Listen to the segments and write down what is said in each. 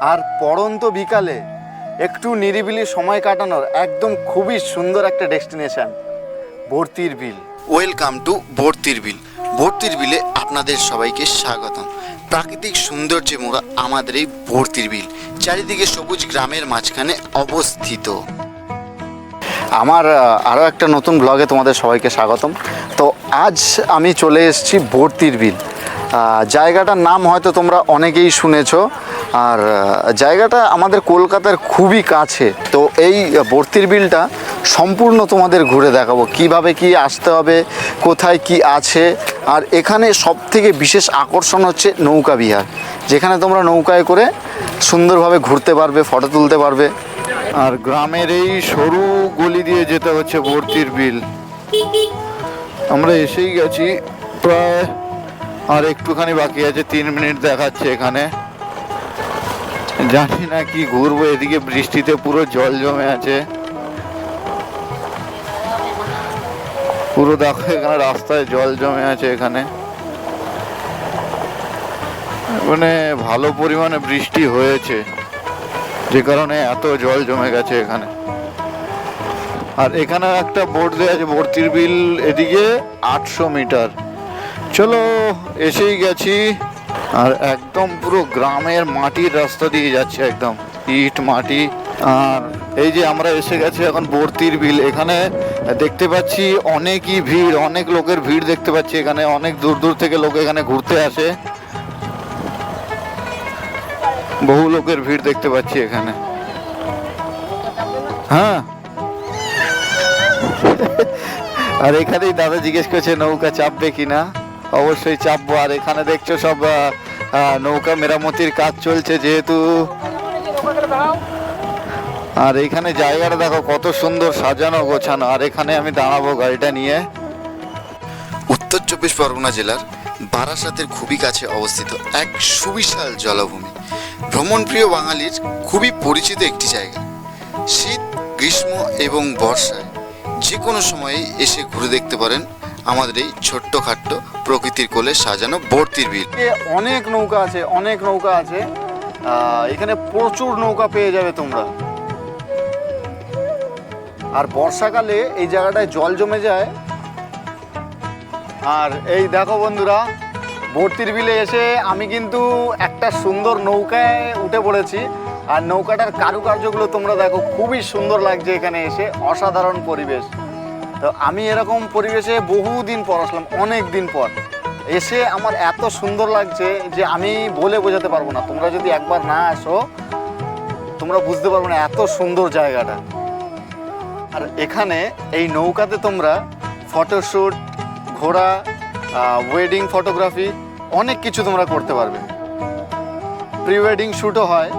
আর পড়ন্ত বিকালে একটু নিরিবিলি সময় কাটানোর একদম খুবই সুন্দর একটা ডেস্টিনেশন ভর্তির বিল। ওয়েলকাম টু ভর্তির বিল। ভর্তির বিলে আপনাদের সবাইকে স্বাগতম। প্রাকৃতিক সৌন্দর্যে মোড়া আমাদের এই ভর্তির বিল চারিদিকে সবুজ গ্রামের মাঝখানে অবস্থিত। আমার আরও একটা নতুন ব্লগে তোমাদের সবাইকে স্বাগতম। তো আজ আমি চলে এসেছি ভর্তির বিল। জায়গাটার নাম হয়তো তোমরা অনেকেই শুনেছো। আর জায়গাটা আমাদের কলকাতার খুবই কাছে। তো এই ভর্তির বিলটা সম্পূর্ণ তোমাদের ঘুরে দেখাবো। কীভাবে কি আসতে হবে, কোথায় কি আছে। আর এখানে সব থেকে বিশেষ আকর্ষণ হচ্ছে নৌকা বিহার। যেখানে তোমরা নৌকায় করে সুন্দরভাবে ঘুরতে পারবে, ফটো তুলতে পারবে। আর গ্রামের এই সরু গলি দিয়ে যেতে হচ্ছে ভর্তির বিল। আমরা এসেই গেছি প্রায় আর একটুখানি বাকি আছে, তিন মিনিট দেখাচ্ছে এখানে। জানি না কি ঘুরবো, এদিকে বৃষ্টিতে পুরো জল জমে আছে। পুরো দেখো এখানে রাস্তায় জল জমে আছে এখানে। মানে ভালো পরিমাণে বৃষ্টি হয়েছে, যে কারণে এত জল জমে গেছে এখানে। আর এখানে একটা বোর্ড দেওয়া আছে, ভর্তির বিল এদিকে আটশো মিটার। চলো, এসেই গেছি। আর একদম পুরো গ্রামের মাটির রাস্তা দিয়ে যাচ্ছে একদম, ইট মাটি। আর এই যে আমরা এসে গেছি এখন বর্তির বিল। এখানে দেখতে পাচ্ছি অনেকই ভিড়, অনেক লোকের ভিড় দেখতে পাচ্ছি এখানে। অনেক দূর দূর থেকে লোক এখানে ঘুরতে আসে। বহু লোকের ভিড় দেখতে পাচ্ছি এখানে। হ্যাঁ। আর এখানেই দাদা জিজ্ঞেস করছে, নৌকা চাপবে কিনা? অবশ্যই চাপবো। আর এখানে দেখছ সব নৌকা মেরামতির কাজ চলছে যেহেতু। আর এখানে জায়গাটা দেখো, কত সুন্দর সাজানো গোছানো। আর এখানে আমি দাঁড়াবো গাড়িটা নিয়ে। উত্তর চব্বিশ পরগনা জেলার বারাসাতের খুবই কাছে অবস্থিত এক সুবিশাল জলভূমি। ভ্রমণপ্রিয় বাঙালির খুবই পরিচিত একটি জায়গা। শীত, গ্রীষ্ম এবং বর্ষায় যে কোনো সময়ে এসে ঘুরে দেখতে পারেন আমাদের এই ছোট্ট খাট্ট প্রকৃতির কোলে সাজানো ভর্তির বিল। অনেক নৌকা আছে, অনেক নৌকা আছে। এখানে প্রচুর নৌকা পেয়ে যাবে তোমরা। আর বর্ষাকালে এই জায়গাটায় জল জমে যায়। আর এই দেখো বন্ধুরা, ভর্তির বিলে এসে আমি কিন্তু একটা সুন্দর নৌকায় উঠে পড়েছি। আর নৌকাটার কারুকার্যগুলো তোমরা দেখো, খুবই সুন্দর লাগছে এখানে এসে, অসাধারণ পরিবেশ। তো আমি এরকম পরিবেশে বহুদিন পর আসলাম, অনেক দিন পর। এসে আমার এত সুন্দর লাগছে যে আমি বলে বোঝাতে পারব না। তোমরা যদি একবার না আসো, তোমরা বুঝতে পারব না এত সুন্দর জায়গাটা। আর এখানে এই নৌকাতে তোমরা ফটোশ্যুট ঘোরা ওয়েডিং ফটোগ্রাফি অনেক কিছু তোমরা করতে পারবে। প্রি ওয়েডিং শ্যুটও হয়।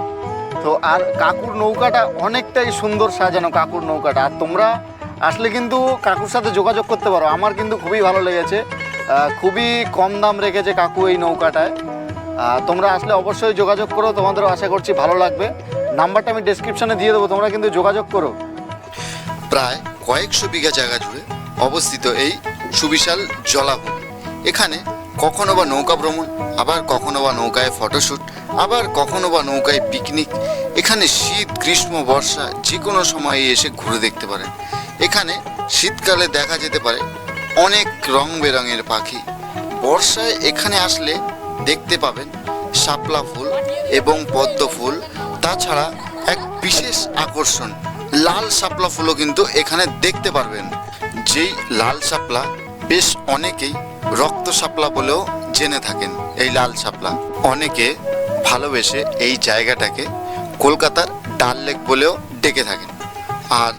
তো আর কাকুর নৌকাটা অনেকটাই সুন্দর সাজানো কাকুর নৌকাটা। আর তোমরা আসলে কিন্তু কাকুর সাথে যোগাযোগ করতে পারো। আমার কিন্তু খুবই ভালো লেগেছে। খুবই কম দাম রেখেছে কাকু এই নৌকাটায়। তোমরা আসলে অবশ্যই যোগাযোগ করো। তোমাদেরও আশা করছি ভালো লাগবে। নাম্বারটা আমি ডেসক্রিপশনে দিয়ে দেবো। তোমরা কিন্তু যোগাযোগ করো। প্রায় কয়েকশো বিঘা জায়গা জুড়ে অবস্থিত এই সুবিশাল জলাভূমি। এখানে কখনো বা নৌকা ভ্রমণ, আবার কখনো বা নৌকায় ফটোশ্যুট আবার কখনো বা নৌকায় পিকনিক এখানে শীত, গ্রীষ্ম, বর্ষা যে কোনো সময়ে এসে ঘুরে দেখতে পারেন এখানে শীতকালে দেখা যেতে পারে অনেক রং বেরঙের পাখি। বর্ষায় এখানে আসলে দেখতে পাবেন শাপলা ফুল এবং পদ্ম ফুল, তাছাড়া এক বিশেষ আকর্ষণ, লাল শাপলা ফুলও কিন্তু এখানে দেখতে পারবেন। যেই লাল শাপলা বেশ অনেকেই রক্ত শাপলা বলেও জেনে থাকেন এই লাল শাপলা। অনেকে ভালোবেসে এই জায়গাটাকে কলকাতার ডাল লেক বলেও ডেকে থাকেন। আর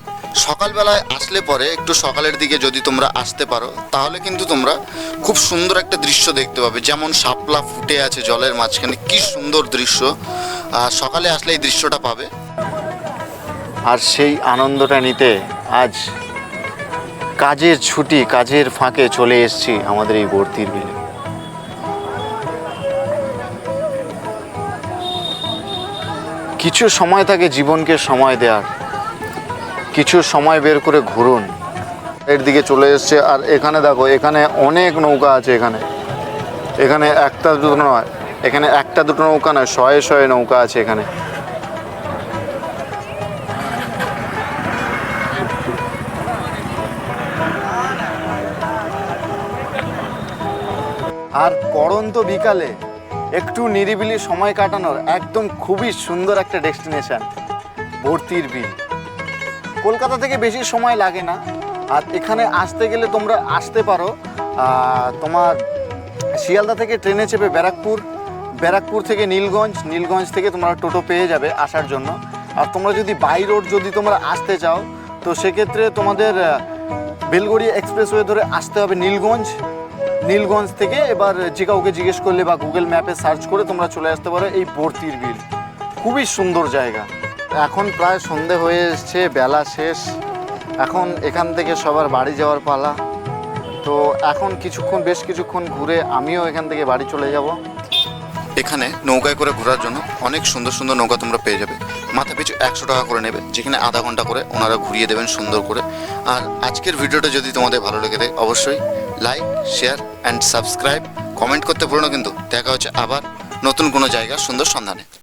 সকালবেলায় আসলে পরে একটু সকালের দিকে যদি তোমরা আসতে পারো, তাহলে কিন্তু তোমরা খুব সুন্দর একটা দৃশ্য দেখতে পাবে। যেমন শাপলা ফুটে আছে জলের মাঝখানে, কি সুন্দর দৃশ্য। আর সকালে আসলে এই দৃশ্যটা পাবে। আর সেই আনন্দটা নিতে আজ কাজের ছুটি, কাজের ফাঁকে চলে এসেছি আমাদের এই ভর্তির বিলে। কিছু সময় থাকে জীবনকে সময় দেওয়ার। কিছু সময় বের করে ঘুরুন। এর দিকে চলে এসছে, আর এখানে দেখো, এখানে অনেক নৌকা আছে এখানে। এখানে একটা দুটো নয়, এখানে একটা দুটো নৌকা নয়, শয়ে শয়ে নৌকা আছে এখানে। আর পড়ন্ত বিকালে একটু নিরিবিলি সময় কাটানোর একদম খুবই সুন্দর একটা ডেস্টিনেশন, ভর্তির বিল। কলকাতা থেকে বেশি সময় লাগে না। আর এখানে আসতে গেলে তোমরা আসতে পারো তোমার শিয়ালদা থেকে ট্রেনে চেপে ব্যারাকপুর ব্যারাকপুর থেকে নীলগঞ্জ নীলগঞ্জ থেকে তোমরা টোটো পেয়ে যাবে আসার জন্য। আর তোমরা যদি বাই রোড যদি তোমরা আসতে চাও, তো সেক্ষেত্রে তোমাদের বেলগড়িয়া এক্সপ্রেসওয়ে ধরে আসতে হবে নীলগঞ্জ। নীলগঞ্জ থেকে এবার যে কাউকে জিজ্ঞেস করলে বা গুগল ম্যাপে সার্চ করে তোমরা চলে আসতে পারো এই ভর্তির বিল। খুবই সুন্দর জায়গা। এখন প্রায় সন্ধে হয়ে এসছে, বেলা শেষ। এখন এখান থেকে সবার বাড়ি যাওয়ার পালা। তো এখন কিছুক্ষণ, বেশ কিছুক্ষণ ঘুরে আমিও এখান থেকে বাড়ি চলে যাব। এখানে নৌকায় করে ঘোরার জন্য অনেক সুন্দর সুন্দর নৌকা তোমরা পেয়ে যাবে। মাথা পিছু একশো টাকা করে নেবে, যেখানে আধা ঘণ্টা করে ওনারা ঘুরিয়ে দেবেন সুন্দর করে। আর আজকের ভিডিওটা যদি তোমাদের ভালো লেগে থাকে, অবশ্যই like share and subscribe comment করতে ভুলো কিন্তু। দেখা হচ্ছে আবার নতুন কোনো জায়গার সুন্দর সন্ধানে।